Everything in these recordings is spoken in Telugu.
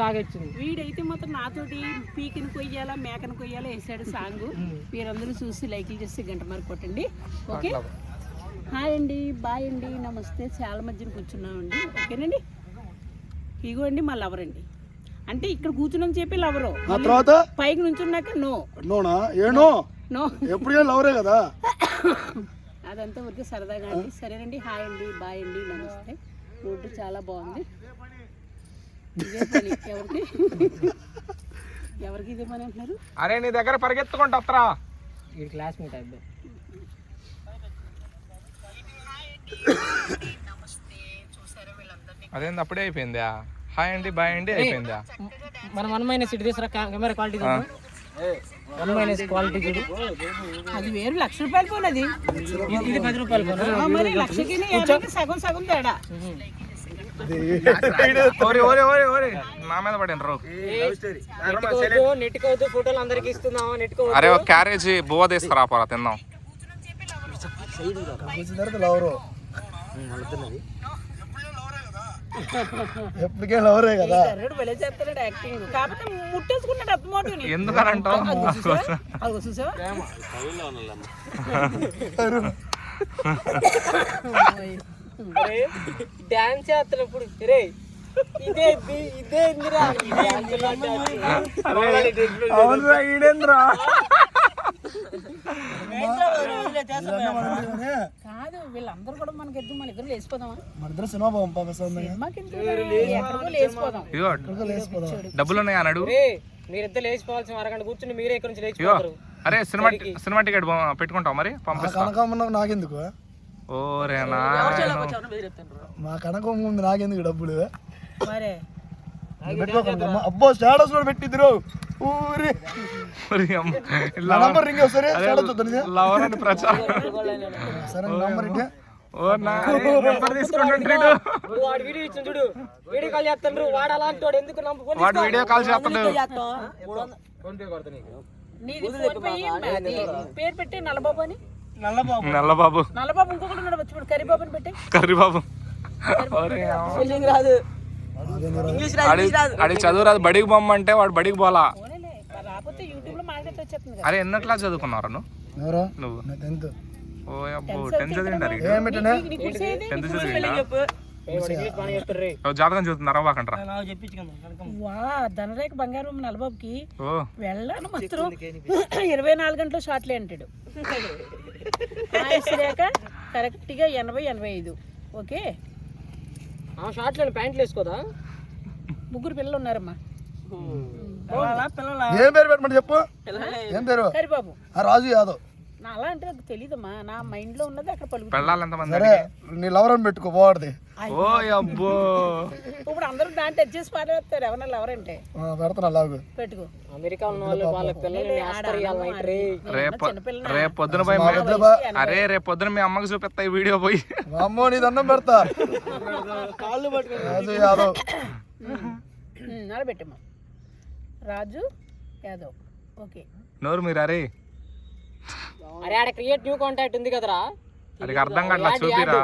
బాగా వచ్చింది. వీడైతే మాత్రం నాతోటి పీకిని కొయ్యాలా మేకను కొయ్యాలా వేసాడు సాంగ్. మీరందరూ చూసి లైక్లు చేసి గంట మరి కొట్టండి. ఓకే? హాయ్ అండి బాయ్ అండి నమస్తే. చాలా మధ్యన కూర్చున్నామండి. ఓకేనండి? ఇగో అండి మా లవర్ అండి. అంటే ఇక్కడ కూర్చున్నాం చెప్పి లవరు తర్వాత? పైకి నుంచున్నాక నో నోనా? ఏనో నో? ఎప్పుడు లవరే కదా? అదంతా ఊరికే సరదాగా అండి. సరేనండి హాయ్ అండి బాయ్ అండి నమస్తే. రోడ్డు చాలా బాగుంది. ఎవరికి? ఎవరికి ఇదే పని అంటున్నారు? అరే నీ దగ్గర పరిగెత్తుకుంటా వస్తారా ఈ క్లాస్మేట్ అబ్బాయి అదేంది అప్పుడే అయిపోయిందా? హాయ్ అండి బాయ్ అండి అయిపోయిందా? మనం వన్ మైనస్ ఇటు తీసుకురా camera quality one minus quality చూడు. అది వేరు లక్ష రూపాయలు ఫోన్ అది. ఇది- పది రూపాయలు మరి లక్షకి సగం సగం తేడా. నా మీద పడినరు నెట్టుకోవద్దు నెట్టుకోవద్దు ఫోటోలు అందరికి ఇస్తున్నాం నెట్టుకోవద్దు అరే ఒక క్యారేజ్ బువ్వ తీసుకురా పోరా తిందాం ఎప్పటికే లవరే కదా. చూసావా? డాన్స్ చేస్తున్నప్పుడు రే ఇదే ఇది- ఇదే ఇందిరా. ఈడేంద్రా? కాదు వీళ్ళందరూ కూడా మనకి ఎద్దు మన ఇద్దరు లేచిపోదామా? మన ఇద్దరు సినిమా పోం పాప సొంతంగా సినిమాకి ఎందుకు ఎక్కడికో లేచిపోదాం. ఇగో లేచిపోదాం. డబ్బులు ఉన్నాయి అని అడుగు రే మీరిద్దరు లేచిపోవాల్సిన అరగంట కూర్చుని మీరే ఇక్కడ నుంచి లేచిపోతారు. అరే సినిమా సినిమా టికెట్ పెట్టుకుంటావు మరి? పంపిస్తా. నాకెందుకు మా కనకం ఉంది నాకెందుకు డబ్బులు. అబ్బో స్టేటస్ కూడా పెట్టిద్దరు ఊరి. నా నంబర్ రింగ్ సరే స్టేటస్ చూద్దాం లవర్ అని ప్రచారం. సరే నంబర్ ఇట్టే ఓ నా నెంబర్ తీసుకుంటుంటాడు వాడు వీడియో ఇచ్చిన చూడు. వీడియో కాల్ చేస్తాడు వాడు అలాంటి వాడు ఎందుకు నమ్ముకొని వాడు వీడియో కాల్ చేస్తాడు. నీది ఫోన్ పే అది పేరు పెట్టి నల్లబాబు అని నల్లబాబు. నల్లబాబు. ఇంకొకటి ఉన్నాడు వచ్చిపోడు కరిబాబు. అని పెట్టి కర్రీబాబు ఓరే అడి అడి చదువు రాదు బడికి పొమ్మంటే వాడు బడికి పోలా. పోనీలే మరి రాకపోతే యూట్యూబ్లో మాట్లాడితే వచ్చేస్తుంది కదా. అరే ఎన్నో క్లాస్ చదువుకున్నారా నువ్వు? ఎవరు? నువ్వు? నా టెన్త్. ఓ అబ్బో టెన్త్ చదివింటారు ఏం నీకు కుడిసేది టెన్త్ ఇంగ్లీష్ ఓ జాతకం వాకంట్రా వా ధనరేఖ బంగారం నల్లబాబుకి ఓ. వెళ్ళాను మాత్రం. ఇరవై నాలుగు గంటలు షార్ట్లే అంటాడు. కరెక్ట్గా ఎనభై ఎనభై ఐదు. ఓకే? ఆ షార్ట్లో ప్యాంట్లు వేసుకోదా? ముగ్గురు పిల్లలు ఉన్నారమ్మా. ఏం పేరు పెట్టమని చెప్పు? ఏం పేరు? కరిబాబు ఆ రాజు యాదవ్. నా అలా అంటే నాకు తెలియదమ్మా నా మైండ్లో ఉన్నది అక్కడ పలుకుతుంది. పెళ్ళాలి ఎంతమంది సరే నీ లవర్ అని పెట్టుకో పోవాడిది. ఓ అబ్బో. ఇప్పుడు అందరూ దాన్ని టచ్ చేసి పాడేస్తారు ఎవరన్నా ఎవరంటే పెడతాను అలాగు. పెట్టుకో. అమెరికా ఉన్న వాళ్ళు వాళ్ళ పిల్లల్ని నేస్తారు ఇవాళ నైట్ రే రేపు చిన్నపిల్ల రేపు పొద్దున పోయి మీ-. అరే రేపు పొద్దున మీ అమ్మకి చూపిస్తా ఈ వీడియో పోయి. అమ్మో నీ దండం పెడతా. రాజు యాదవ్ అలా పెట్టమ్మా. రాజు యాదవ్. ఓకే. నోరు మీరు అరే అరే ఆడ క్రియేట్ న్యూ కాంటాక్ట్ ఉంది కదరా? అది అర్థం కావట్లా చూపిరా.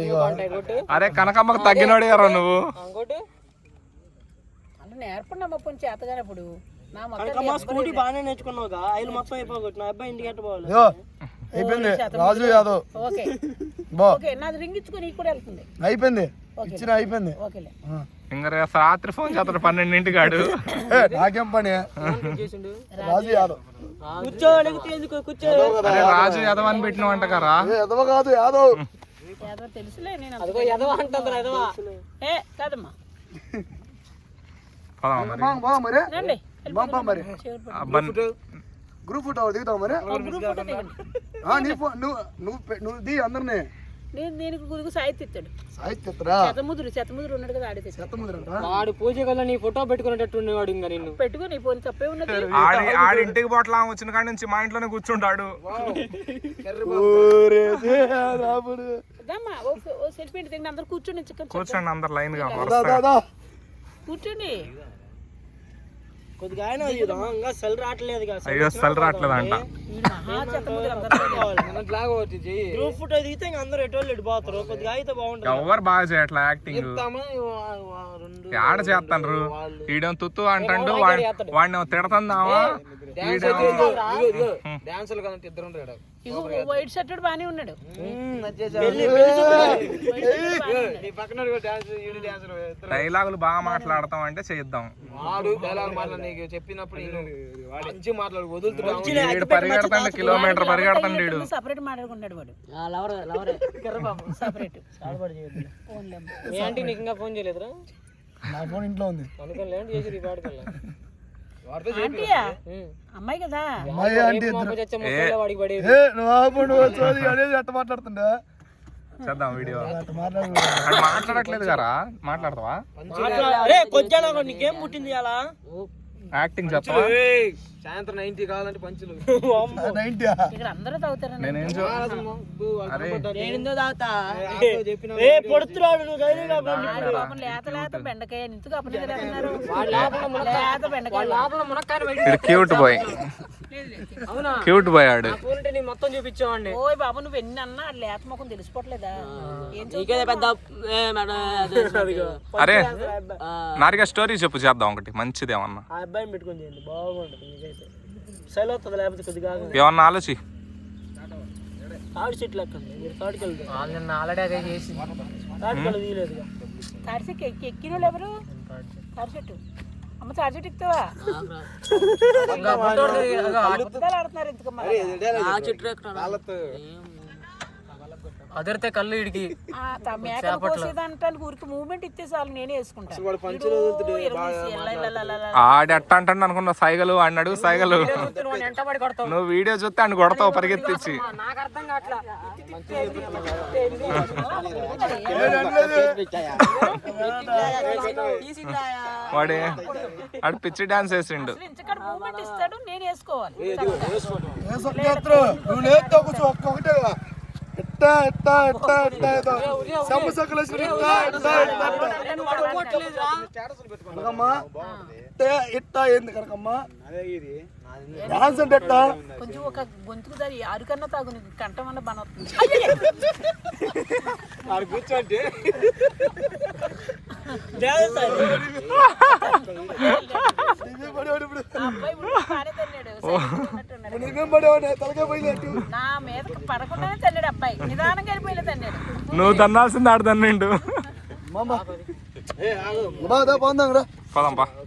న్యూ కాంటాక్ట్ కొట్టు అరే కనకమ్మకి తగ్గినోడు ఎవరు నువ్వు. ఇంకోటి. అంటే నేర్పండి అమ్మ కొంచెం చేతగానప్పుడు నా స్కూటీ బాగానే నేర్చుకున్నావుగా. ఐదు మొత్తం అయిపోగొట్టు నా అబ్బాయి ఇంటికి ఎట్టబోవాలి అయ్యో అయిపోయింది. రాజు యాదవ్ ఓకే. బా. ఓకే నాది రింగ్ ఇచ్చుకొని కూడా వెళ్తుంది. అయిపోయింది. ఇచ్చిన అయిపోయింది. ఓకేలే. ఇంకా రాత్రి ఫోన్ చేస్తాడు పన్నెండింటి గాడు ఏ, నాకేం పని? చేసిండు రాజు యాదవ్. కూర్చో. అడిగితే ఎందుకు కూర్చో అరే రాజు యాదవ్ అని పెట్టినవంట కరా ఏ, ఎదవ కాదు యాదవ్. యాదవ్ తెలుసులే నేను అంత- అదిగో ఎదవా అంటుందిరా ఎదవా ఏ కాదమ్మా. పోదామా మరి? బా, బా మరి. రండి బా, బా మరి. చివరి పట్టు. అబ్బన్ గ్రూప్ ఫోటో దిగుతావు మరి? గ్రూప్ ఫోటో దిగండి. ఆ, నీ ఫో నువ్వు నువ్వు పె- నువ్వు ది అందరినీ. నేను దీనికి గురుగు సాహిత్య ఇస్తాడు. సాహిత్యరా శతముదురు శతముదురు ఉన్నాడు కదా ఆడితే చెత్తముందిరంట వాడు పూజ కల్లా నీ ఫోటో పెట్టుకునేటట్టు ఉండేవాడు ఇంకా నిన్ను. పెట్టుకో నీ పోనీ తప్పే ఉన్నది. ఆడి ఆడి ఇంటికి పోట్లా వచ్చిన కాడి నుంచి మా ఇంట్లోనే కూర్చుంటాడు. దమ్మా ఓ సెల్ఫీ ఇంటి దగ్గర అందరు కూర్చోండి చికెన్ కూర్చోండి అందరు లైన్గా. కూర్చోండి. కొద్దిగా ఆయన సెల్ రావట్లేదు అయ్యో అస్సలు రావట్లేదు అంట మహా చెత్తముద్దులు అందరితో గ్రూప్ ఫోటో దిగితే ఇంక అందరూ ఎటోళ్ళు ఎటు పోతారు. కొద్దిగా అయితే బాగుంటుంది. ఎవరు బాగా చేయట్లా యాక్టింగ్ ఆడ చేస్తాండ్రు. ఈడేం తుత్తు అంటాడు వాడిని తిడతాందామా? డాన్సులు కదంటే ఇద్దరు ఇగో వైట్ షర్ట్ బానే ఉన్నాడు. నీ పక్కన డాన్స్ ఈడు డాన్స్ డైలాగులు బాగా మాట్లాడతాం అంటే చేద్దాం వాడు డైలాగ్ మళ్ళీ నీకు చెప్పినప్పుడు నేను మంచి మాట్లాడు వదులుతున్నా ఈడు పరిగెడతాడు కిలోమీటర్ పరిగెడతాడు ఈడు. సపరేట్ మాట్లాడుకున్నాడు వాడు. సపరేట్. ఏంటి నీకు ఇంకా ఫోన్ చేయలేదురా? నా ఫోన్ ఇంట్లో ఉంది. అనుకోని లేండి చేసి ఈ పాడుకల్లా ఆంటీయా? అమ్మాయి కదా? అమ్మాయి ఆంటీ ఇద్దరు. చచ్చ ముక్కల్లో వాడికి పడే ఏ నువ్వు ఆపు నువ్వు వచ్చేది అనేది అట్ట మాట్లాడుతుండే. చేద్దాం వీడియో. అట్ట మాట్లాడు వాడు మాట్లాడట్లేదు కదా మాట్లాడతావా? నీకేం పుట్టింది అలా? యాక్టింగ్ సాయంత్రం నైన్టీ కావాలంటే పంచులు. నైన్టీ ఇక్కడ అందరూ నేనేం ఏ క్యూట్. బాయ్. అవునా? క్యూట్ బాయ్ ఆడు. మొత్తం చూపించామండి. ఓయ్ బాబు నువ్వు ఎన్ని అన్నా లేత ముఖం తెలిసిపోవట్లేదా? ఏం పెద్ద అరే నారిగా స్టోరీ చెప్పు చేద్దాం ఒకటి. మంచిది ఏమన్నా. ఆ అబ్బాయిని పెట్టుకొని చేయండి బాగుంటుంది మీకైతే సెల్ వస్తుంది లేకపోతే కొద్దిగా ఏమన్నా ఆలోచి. తాడి చెట్లు లెక్క మీరు తాడికి వెళ్తారు. నిన్న ఆల్రెడీ అదే చేసి. తాడికలు తీయలేదుగా. తాడిసెట్టు ఎక్కి ఎక్కిన ఎవరు? అమ్మ తాడిసెట్టు ఎక్కుతావా ఆడుతున్నారు ఎందుకమ్మా అదిరితే కళ్ళు ఇడికి. ఊరికి మూమెంట్ ఇస్తే చాలు నేనే వేసుకుంటాను ఆడు ఎట్ట అంటాడు అనుకున్న సైగలు వాడిని అడుగు సైగలు. నువ్వు వీడియో చూస్తే ఆయన కొడతావు పరిగెత్తించి నాకు అర్థం వాడే ఆడు పిచ్చి డాన్స్ వేసిండు. ఇంచకాడ మూమెంట్ ఇస్తాడు నేను వేసుకోవాలి. ఎట్ట ఏదో కనకమ్మా? డాన్స్ అంటే ఎట్ట? కొంచెం ఒక గొంతుకు దారి అరుకన్నా తాగు నీకు. కంఠం వల్ల బన పడేవాడు పోయినట్టు నా మీద పడకుండానే నువ్వు దన్నాల్సింది ఆడు రా. పదంపా.